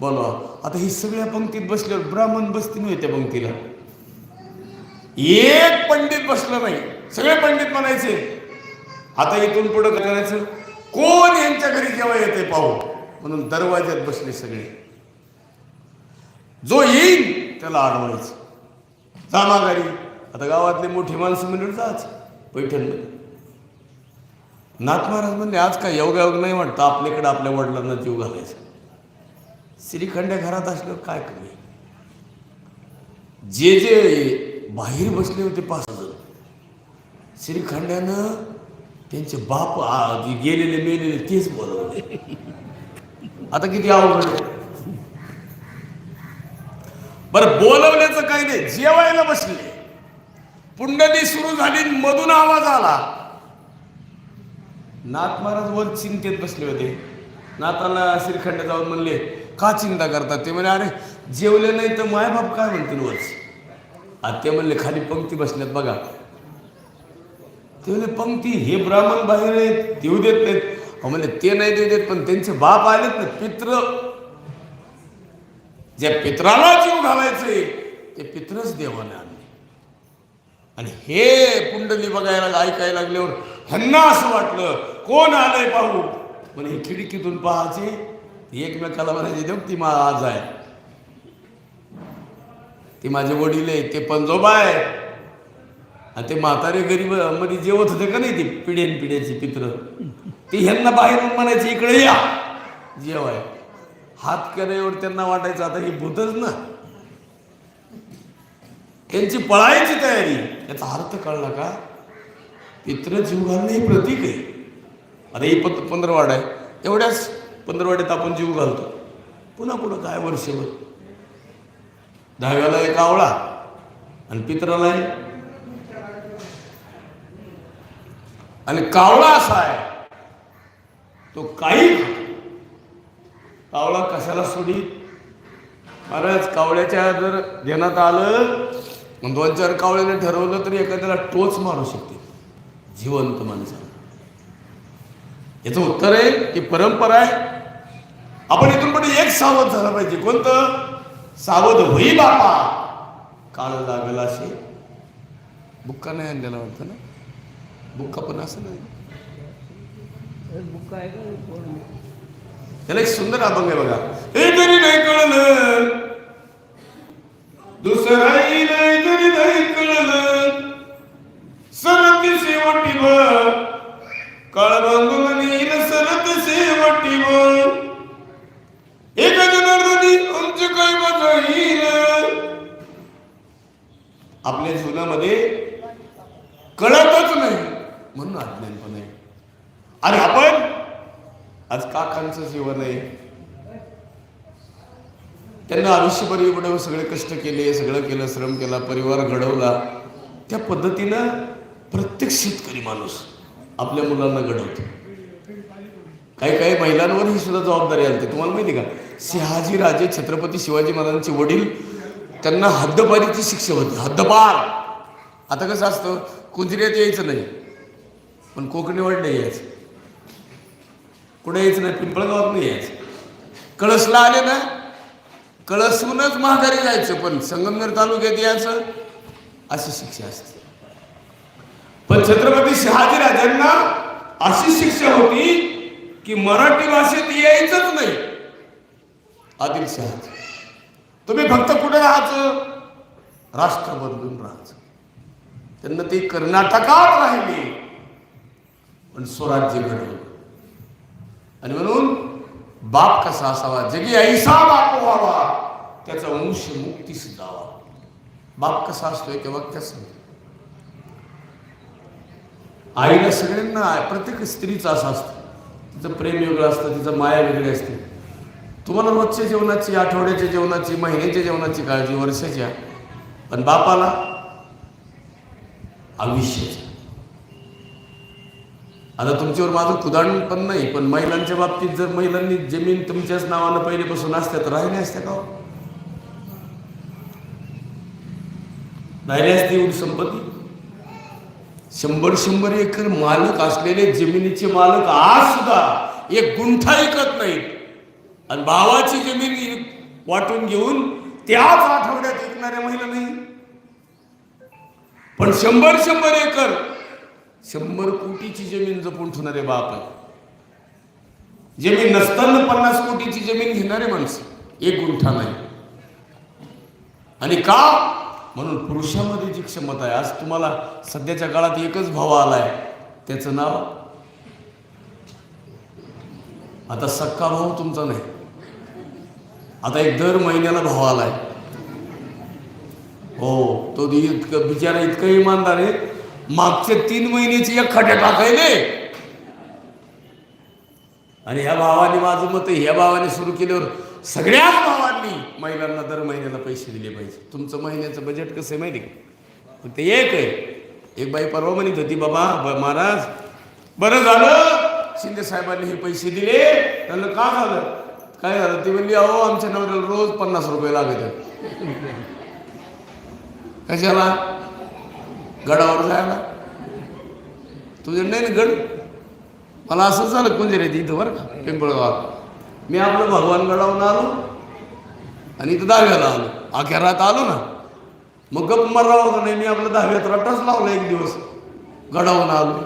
बोला. आता ही सगळ्या पंक्तीत बसल्यावर ब्राह्मण बसती नाही त्या पंक्तीला. एक पंडित बसलं नाही. सगळे पंडित म्हणायचे आता इथून पुढं काय करायचं? कोण यांच्या घरी जेव्हा येते पाहू? म्हणून दरवाज्यात बसले सगळे. जो येईल त्याला अडवायचं जा माघारी आता गावातले मोठी माणसं म्हणून जाच पैठणमध्ये नाथ महाराज म्हणले आज काय योगायोग नाही वाटतं. आपल्याकडे आपल्या वडिलांना जीव घालायचा. श्रीखंड घरात असल्यावर काय कमी जे जे बाहेर बसले होते पाच जण श्रीखंडानं त्यांचे बाप गेलेले मेलेले तेच बोलवले. आता किती आवड बर बरं काही नाही जेवायला बसले. पुंडली सुरू झाली मधून आवाज आला. नाथ महाराज वर चिंतेत बसले होते. नाथाला श्रीखंड जाऊन म्हणले का चिंता करतात ते म्हणे अरे जेवले नाही तर मायबाप काय म्हणतील वच आता ते म्हणले खाली पंक्ती बसल्यात बघा. ते म्हणले पंक्ती हे ब्राह्मण बाहेर आहेत देऊ देत नाहीत. अहो म्हणले ते नाही देऊ देत पण त्यांचे बाप आलेत ना पित्र. ज्या पित्राला जीव घालायचे ते पित्रच देवाने आणले. आणि हे पुंडली बघायला ऐकायला लागल्यावर ह्यांना असं वाटलं. कोण आलंय पाहू? म्हणे हे खिडकीतून पाहायचे एकमेकाला म्हणायची देऊ ती मा आज आहे. ती माझे वडील आहे ते पंजोबा आहे आणि ते म्हातारे गरीबमध्ये जेवत होते का नाही ते पिढ्यान पिढ्याची पित्र? ते ह्यांना बाहेरून म्हणायचे इकडे या. जेवाय. हात केल्यावर त्यांना वाटायचं आता हे भूतच ना. त्यांची पळायची तयारी. याचा अर्थ कळला का? पित्र जीव घालणं हे प्रतीक आहे. आता ही पत पंधरवाड आहे. एवढ्याच पंधरवाड्यात आपण जीव घालतो. पुन्हा पुढं काय वर्षभर? दहाव्याला एक आवळा आणि पित्राला आहे आणि कावळा असा आहे. तो काही कावळा कशाला सोडीत महाराज कावळ्याच्या जर ध्यानात आलं मग दोन चार कावळ्याने ठरवलं तरी एखाद्याला टोच मारू शकते. जिवंत माणसाला. याचं उत्तर आहे की परंपरा आहे आपण इथून पण एक सावध झाला पाहिजे. कोणतं? सावध होई बापा. काळ लागेल असे. बुक्का नाही आणलेला वाटतं ना? बुक्का पण असं नाही. बुक आहे कोण? त्याला एक सुंदर अभंग आहे बघा. हे तरी नाही कळलं. दुसराही नाही तरी नाही आज जीवन आहे. त्यांना आयुष्यभर एवढं सगळे कष्ट केले सगळं केलं श्रम केला परिवार घडवला. त्या पद्धतीनं प्रत्येक शेतकरी माणूस आपल्या मुलांना घडवतो. काही काही महिलांवर ही सुद्धा जबाबदारी आली तुम्हाला माहिती का? शहाजी राजे छत्रपती शिवाजी महाराजांचे वडील त्यांना हद्दपारीची शिक्षा होती. हद्दपार! आता कसं असतं? कुंजऱ्यात यायचं नाही. पण कोकणी नाही यायचं. कुठे यायचं नाही? पिंपळगावात नाही यायचं. कळसला आले ना? कळसूनच महागारी जायचं पण संगमनेर तालुक्यात यायचं अशी शिक्षा असते. पण छत्रपती शहाजी राजांना अशी शिक्षा होती की मराठी भाषेत यायचंच नाही. आदिलशहाच तुम्ही फक्त कुठे राहायचं? राष्ट्र बदलून राहायचं. त्यांना ते कर्नाटकात राहिली. पण स्वराज्य घडवलं आणि म्हणून बाप कसा असावा? जगी ऐसा बाप व्हावा. त्याचा वंश मुक्तीस जावा. बाप कसा असतोय तेव्हा कसं आईला सगळ्यांना प्रत्येक स्त्रीचा असा असतो. तिचं प्रेम वेगळं असतं तिचं माया वेगळी असते. तुम्हाला रोजच्या जेवणाची आठवड्याच्या जेवणाची महिन्याच्या जेवणाची काळजी वर्षाच्या. पण बापाला आयुष्याची. आता तुमच्यावर माझं कुदाण पण नाही पण महिलांच्या बाबतीत जर महिलांनी जमीन तुमच्याच नावानं पहिलेपासून असत्या तर राहिल्या असत्या का हो? राहिल्या असती एवढी संपत्ती? शंभर शंभर एकर मालक असलेले जमिनीचे मालक आज सुद्धा एक गुंठा ऐकत नाहीत. आणि भावाची जमीन वाटून घेऊन त्याच आठवड्यात ऐकणाऱ्या महिला नाही पण शंभर शंभर एकर शंभर कोटीची जमीन जपून ठेवणारे बाप आहे जमीन नसताना पन्नास कोटीची जमीन घेणारे माणसं एक गुंठा नाही. आणि का? म्हणून पुरुषामध्ये जी क्षमता आहे आज तुम्हाला सध्याच्या काळात एकच भाव आलाय. त्याचं नाव? आता सक्का भाऊ तुमचा नाही. आता एक दर महिन्याला भाव आलाय. हो तो इतकं बिचारा इतकं इमानदार आहे. मागचे तीन महिन्याची एक खड्या टाकायले. आणि ह्या भावाने माझं मत ह्या भावाने सुरू केल्यावर सगळ्याच भावांनी महिलांना दर महिन्याला पैसे दिले पाहिजे. तुमचं महिन्याचं बजेट कसं आहे माहिती का? फक्त एक आहे. एक बाई परवा म्हणत होती बाबा महाराज बरं झालं. शिंदे साहेबांनी हे पैसे दिले त्यांना का झालं? काय झालं? ती म्हणली अहो आमच्या नवऱ्याला रोज पन्नास रुपये लागत कशाला? गडावर जायला. तुझे नाही ना गड. मला असं झालं कुंजरे इथं बरं का पिंपळगाव. मी आपलं भगवान गडावून आलो आणि इथं दहाव्याला आलो. अखेरात आलो ना. मग गप मरला होता नाही मी आपलं दहाव्यात रटाच लावला एक दिवस. गडावून आलो.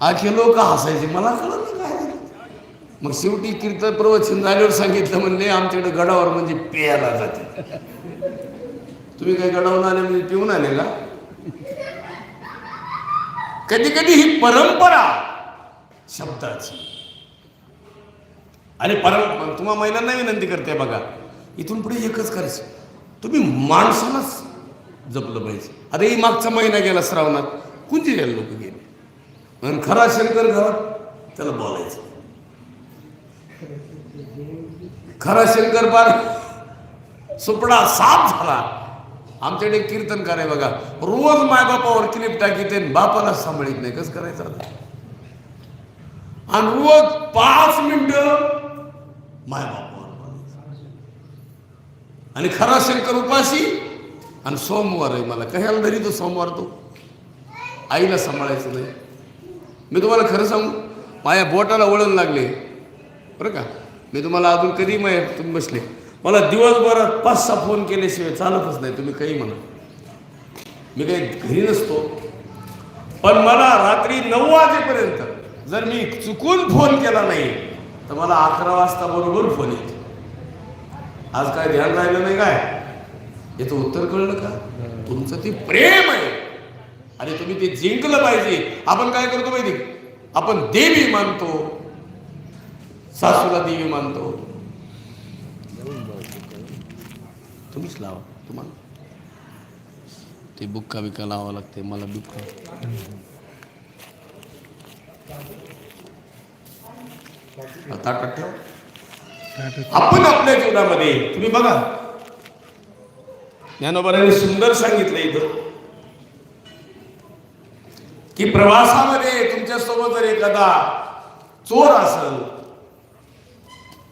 आखे लोक हसायचे मला कळलं नाही काय मग शेवटी कीर्तन प्रवचन झाल्यावर सांगितलं म्हणले आमच्याकडे गडावर म्हणजे पेयाला जाते. तुम्ही काही गडावून आले म्हणजे पिऊन आले का? कधी कधी ही परंपरा शब्दाची. आणि परम तुम्हा महिलांना विनंती करते बघा इथून पुढे एकच करायचं. तुम्ही माणसालाच जपलं पाहिजे. अरे ही मागचा महिना गेला श्रावणात कुंजी गेले लोक गेले? म्हणून खरा शंकर घरात त्याला बोलायचं. खरा शंकर बार सुपडा साफ झाला. आमच्याकडे कीर्तन कराय बघा. रोज मायबापावर क्लिप टाकीते आणि बापाला सांभाळीत नाही. कसं करायचं आता? आणि रोज पाच मिनिट माय बापावर आणि खरा शंकर उपाशी आणि सोमवार आहे मला. कशाला धरी तो सोमवार तो? आईला सांभाळायचं नाही. मी तुम्हाला खरं सांगू माझ्या बोटाला वळण लागले. बरं का? मी तुम्हाला अजून कधी माहीत तुम्ही बसले? मला दिवसभरात पाच सहा फोन केल्याशिवाय चालतच नाही. तुम्ही काही म्हणा. मी काही घरी नसतो. पण मला रात्री नऊ वाजेपर्यंत जर मी चुकून फोन केला नाही तर मला अकरा वाजता बरोबर फोन येतो. आज काय ध्यान राहिलं नाही काय? याचं उत्तर कळलं का? तुमचं ते प्रेम आहे. आणि तुम्ही ते जिंकलं पाहिजे. आपण काय करतो माहिती आपण देवी मानतो. सासूला देवी मानतो. तुम्हीच लावा तुम्हाला. ते बुक्का बिक्का लावावं लागते मला बुक्का. ताटात ठेव. आपण आपल्या जीवनामध्ये तुम्ही बघा. ज्ञानोबारांनी सुंदर सांगितलं इथं. की प्रवासामध्ये तुमच्यासोबत जर एखादा चोर असेल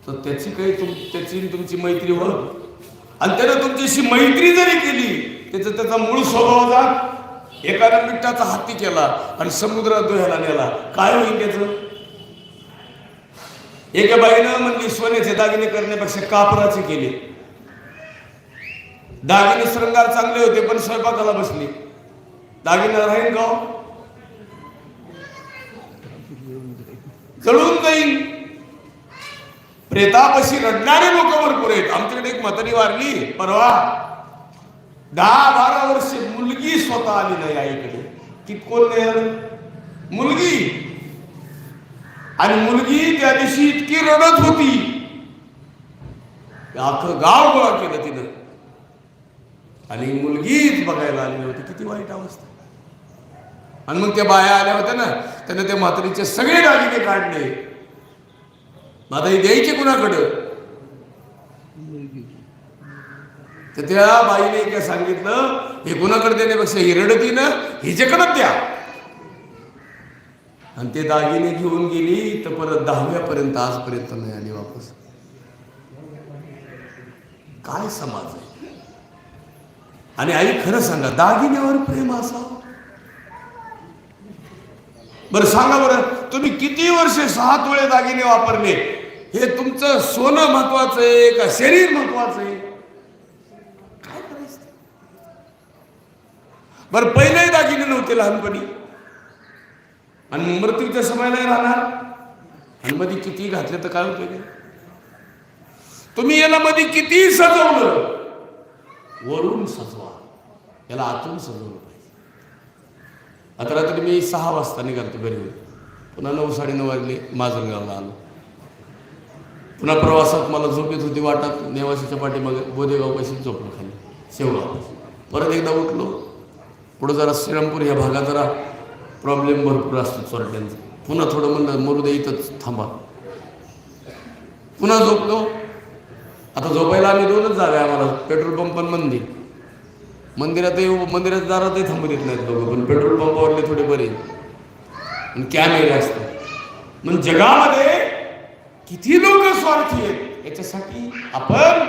तर त्याची काही तुम त्याची आणि तुमची मैत्री होत आणि त्यानं तुमच्याशी मैत्री जरी केली त्याचा त्याचा मूळ स्वभाव जा एकानं मिठाचा हत्ती केला आणि समुद्रात दोह्याला नेला. काय होईल त्याचं? एका बाईनं म्हणली सोन्याचे दागिने करण्यापेक्षा कापराचे केले. दागिने श्रंगार चांगले होते पण स्वयंपाकाला बसले. दागिने राहील का चढून जळून जाईल. प्रेतापशी रडणारे लोक भरपूर आहेत. आमच्याकडे एक म्हातारी वारली. परवा दहा बारा वर्ष मुलगी स्वतः आली नाही आईकडे. कितकोण नाही मुलगी. आणि मुलगी त्या दिवशी इतकी रडत होती. अख्खं गाव गोळा केलं तिनं. आणि मुलगीच बघायला आलेली होती किती वाईट अवस्था. आणि मग त्या बाया आल्या होत्या ना त्यांना त्या म्हातारीचे सगळे दागिने काढले. मग आता हे द्यायचे कुणाकडं? तर त्या बाईने काय सांगितलं हे कुणाकडे देण्यापेक्षा ही रडती ना हिच्याकडं द्या. आणि ते दागिने घेऊन गेली तर परत दहाव्यापर्यंत आजपर्यंत नाही आली वापस. काय समाज आहे? आणि आई खरं सांगा दागिन्यावर प्रेम असावं? बरं सांगा बरं तुम्ही किती वर्षे सहा तोळे दागिने वापरले? हे तुमचं सोनं महत्वाचं आहे का शरीर महत्वाचं आहे? काय करायचं? बरं पहिलेही दागिने नव्हते लहानपणी. आणि मृत्यूच्या समयाला राहणार. आणि मध्ये किती घातले तर काय उपयोग तुम्ही याला मध्ये किती सजवलं? वरून सजवा. याला आतून सजवलं पाहिजे. आता रात्री मी सहा वाजता निघालतो घरी. पुन्हा नऊ साडे नऊ वाजले माजलगावला आलो. पुन्हा प्रवासात मला झोप येत होती वाटत. नेवासीच्या पाठीमागे बोदेगावपाशी झोपलो खाली. शेवगाव परत एकदा उठलो. पुढं जरा श्रीरामपूर ह्या भागात जरा प्रॉब्लेम भरपूर असतो चोरट्यांचा. पुन्हा थोडं म्हणलं मरू दे इथंच थांबा. पुन्हा झोपलो. आता झोपायला आम्ही दोनच जागा आम्हाला. पेट्रोल पंप पण मंदिर. मंदिरात मंदिरात दारातही थांबू देत नाहीत लोक पण पेट्रोल पंपावरले थोडे बरे आणि कॅमेरे असतात. मग जगामध्ये किती लोक स्वार्थी आहेत? याच्यासाठी आपण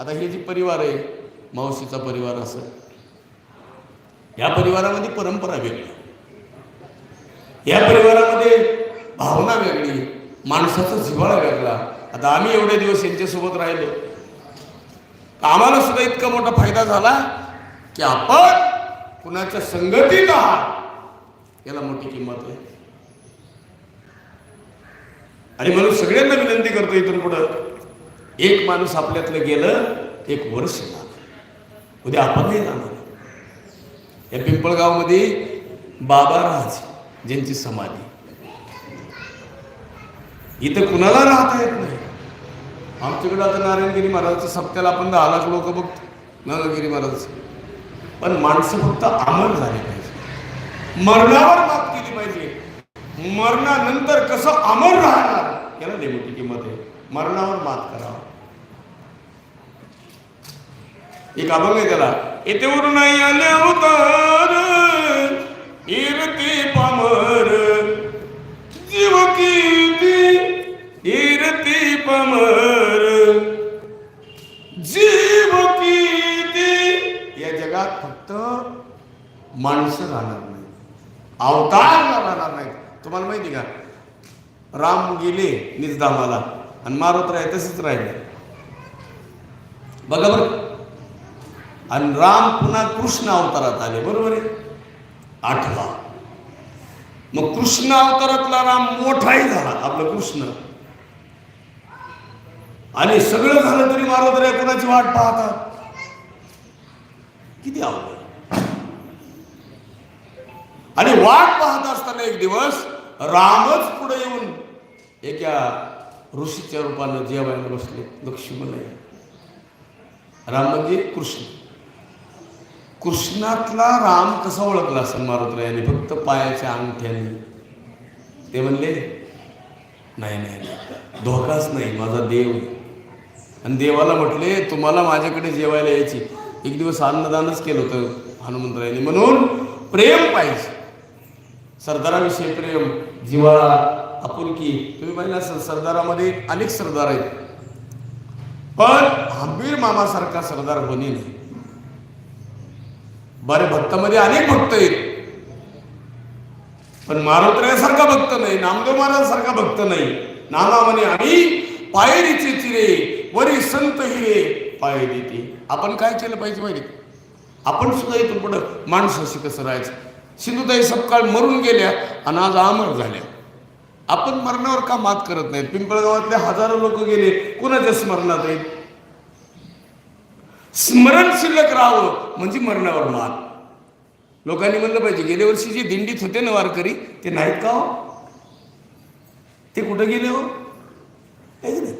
आता हे जे परिवार आहे मावशीचा परिवार असं या परिवारामध्ये परंपरा वेगळी. या परिवारामध्ये भावना वेगळी माणसाचा जिव्हाळा वेगळा. आता आम्ही एवढे दिवस यांच्यासोबत राहिलो. आम्हाला सुद्धा इतका मोठा फायदा झाला की आपण कुणाच्या संगतीत आहात याला मोठी किंमत आहे. आणि म्हणून सगळ्यांना विनंती करतो इथून पुढं एक माणूस आपल्यातलं गेलं एक वर्ष जाणार उद्या आपणही जाणार. या पिंपळगावमध्ये बाबा राज ज्यांची समाधी. इथं कुणाला राहता येत नाही? आमच्याकडे आता नारायणगिरी महाराजाचं सप्त्याला आपण दहा लाख लोक बघतो नारायणगिरी महाराज पण माणसं फक्त अमर झाले पाहिजे. मरणावर मात केली पाहिजे. मरणानंतर कसं अमर राहणार? याला लई किंमत आहे मरणावर मात करावा. एक अभंग आहे त्याला. येथे वरून नाही आले अवतार इरती पामर जीव किती इरते पामर जीव किती या जगात फक्त माणसं राहणार नाही अवतार राहणार नाही तुम्हाला माहिती का? राम गेले निजधामाला. आणि मारत राहिले तसेच राहिले. बघा बरं. आणि राम पुन्हा कृष्ण अवतारात आले बरोबर आहे? आठवा. मग कृष्ण अवतारातला राम मोठाही झाला आपला कृष्ण. आणि सगळं झालं तरी मारत रे कोणाची वाट पाहतात किती आवड आणि वाट पाहत असताना एक दिवस रामच पुढे येऊन एका ऋषीच्या रूपानं जेवायला बसले. लक्ष्मण आहे. राम म्हणजे कृष्ण. कृष्णातला राम कसा ओळखला असं मारुतराव यांनी फक्त पायाच्या अंगठ्याने. ते म्हणले नाही नाही नाही. धोकाच नाही. माझा देव आणि देवाला म्हटले तुम्हाला माझ्याकडे जेवायला यायची. एक दिवस अन्नदानच केलं होतं. हनुमंतरायांनी म्हणून प्रेम पाहिजे. सरदाराविषयी प्रेम जिवाळा आपुलकी. तुम्ही पाहिलं असेल सरदारामध्ये अनेक सरदार आहेत. पण हंबीर मामासारखा सरदार होणे नाही. बरे भक्तामध्ये अनेक भक्त आहेत. पण मारुत्र्यासारखा भक्त नाही नामदेव महाराजांसारखा भक्त नाही. नाना म्हणे आम्ही पायरीचे चिरे वरी संत हिरे पाय देते. आपण काय केलं पाहिजे माहिती आपण सुद्धा इथून पुढं माणसाशी कसं राहायचं? सिंधुताई सपकाळ मरून गेल्या आणि आज अमर झाल्या. आपण मरणावर का मात करत नाहीत? पिंपळगावातले हजारो लोक गेले कुणाच्या स्मरणात आहेत? स्मरण शिल्लक राहावं म्हणजे मरणावर मात. लोकांनी म्हणलं पाहिजे गेल्या वर्षी जे दिंडीत होते ना वारकरी ते नाहीत का हो? ते कुठं गेले हो? अशासाठी नाही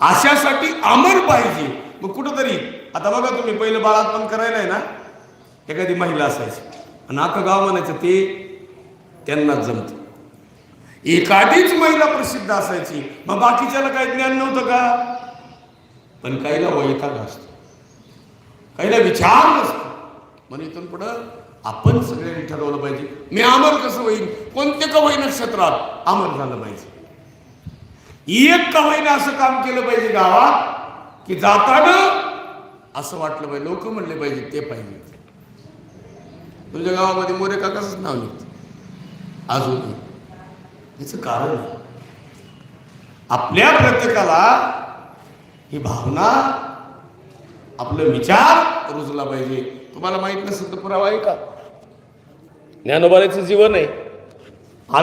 आशासाठी अमर पाहिजे. मग कुठंतरी आता बघा तुम्ही पहिलं बाळात्मन करायला आहे ना एखादी महिला असायची. आणि आता गाव म्हणायचं ते त्यांनाच जमत. एखादीच महिला प्रसिद्ध असायची. मग बाकीच्याला काही ज्ञान नव्हतं का? पण काहीला वैताग असतो. काहीला विचार नसतो. म्हणून इथून पुढं आपण सगळ्यांनी ठरवलं पाहिजे. मी अमर कसं होईल कोणते का होई नक्षत्रात अमर झालं पाहिजे. एक का होईना असं काम केलं पाहिजे गावात की जाताना असं वाटलं पाहिजे लोक म्हणले पाहिजे ते पाहिजे. तुमच्या गावामध्ये मोरे काकाचंच नाव निघतं. अजूनही याचं कारण आपल्या प्रत्येकाला ही भावना आपलं विचार रुजला पाहिजे. तुम्हाला माहीत नसेल तर पुरावा आहे का ज्ञानोबाऱ्याचं जीवन आहे.